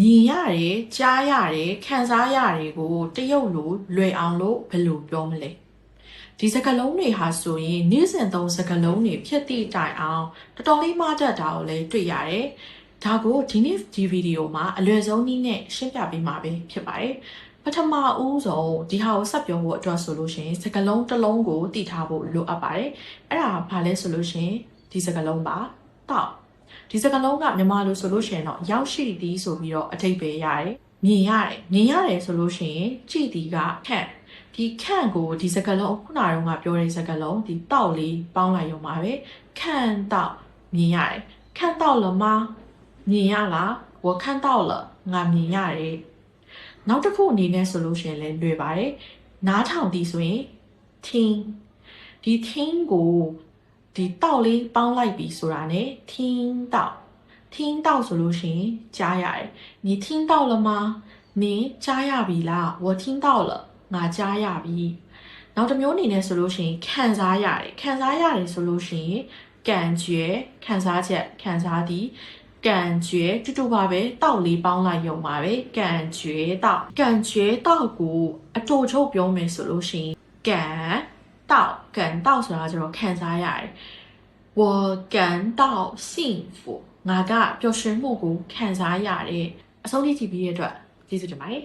မြင်ရတယ်ကြားရတယ်ခံစားရတယ်ကိုတရုတ်လိုလွယ်အောင်လို့ဘယ်လိုပြောမလဲဒီစကားလုံးတွေဟာဆိုရင်နေ့စဉ်သုံးစကားလုံးတွေဖြစ်သည့်တိုင်အောင်တော်တော်လေးမတတ်တာကိုလည်းတွေ့ရတယ်ဒါကိုဒီနေ့ဒီဗီဒီယိုမှာအလွယ်ဆုံးနည်းနဲ့ရှင်းပြပေးမှာပဲဖြစ်ပါတယ်ပထမဦးဆုံးဒီဟာကိုဆက်ပြောဖို့အတွက်ဆိုလို့ရှိရင်စကားလုံးတစ်လုံးကိုတည်ထားဖို့လိုအပ်ပါတယ်အဲ့ဒါဘာလဲဆိုလို့ရှိရင်ဒီစကားလုံးပါတောက် ဒီစကားလုံးကမြန်မာလိုဆိုလို့ရှိရင်တော့ရောက်ရှိသည်ဆိုပြီးတော့အထိပ္ပယ်ရတယ်မြင်ရတယ်မြင်ရတယ်ဆိုလို့ရှိရင်ကြည်ဒီကခန့်ဒီခန့်ကိုဒီစကားလုံးခုနတုန်းကပြောတဲ့စကားလုံးဒီတောက်လေးပေါင်းလိုက်ရုံပါပဲခန့်တောက်မြင်ရတယ်ခန့်တောက်了吗မြင်ရလား我看到了ငါမြင်ရတယ်နောက်တစ်ခုအနေနဲ့ဆိုလို့ရှိရင်လည်းလွယ်ပါတယ်နားထောင်သည်ဆိုရင်听ဒီ听ကို ဒီတောက်လေးပေါင်းလိုက်ပြီဆိုတာ ਨੇ 听到听到ဆိုလို့ရှိရင်ကြားရတယ်你听到了吗你ကြားရပြီလား我听到了ငါကြားရပြီနောက်တစ်မျိုးအနေနဲ့ဆိုလို့ရှိရင်ခံစားရတယ်ခံစားရတယ်ဆိုလို့ရှိရင်感觉ခံစားချက်ခံစားသည်感觉တူတူပါပဲတောက်လေးပေါင်းလိုက်ရုံပါပဲ感觉到感觉到ကိုအတူချုပ်ပြောမယ်ဆိုလို့ရှိရင်感 到，感到学校就是看啥亚，我感到幸福，我个就是木谷看三亚的，送你去毕业照，进去就买。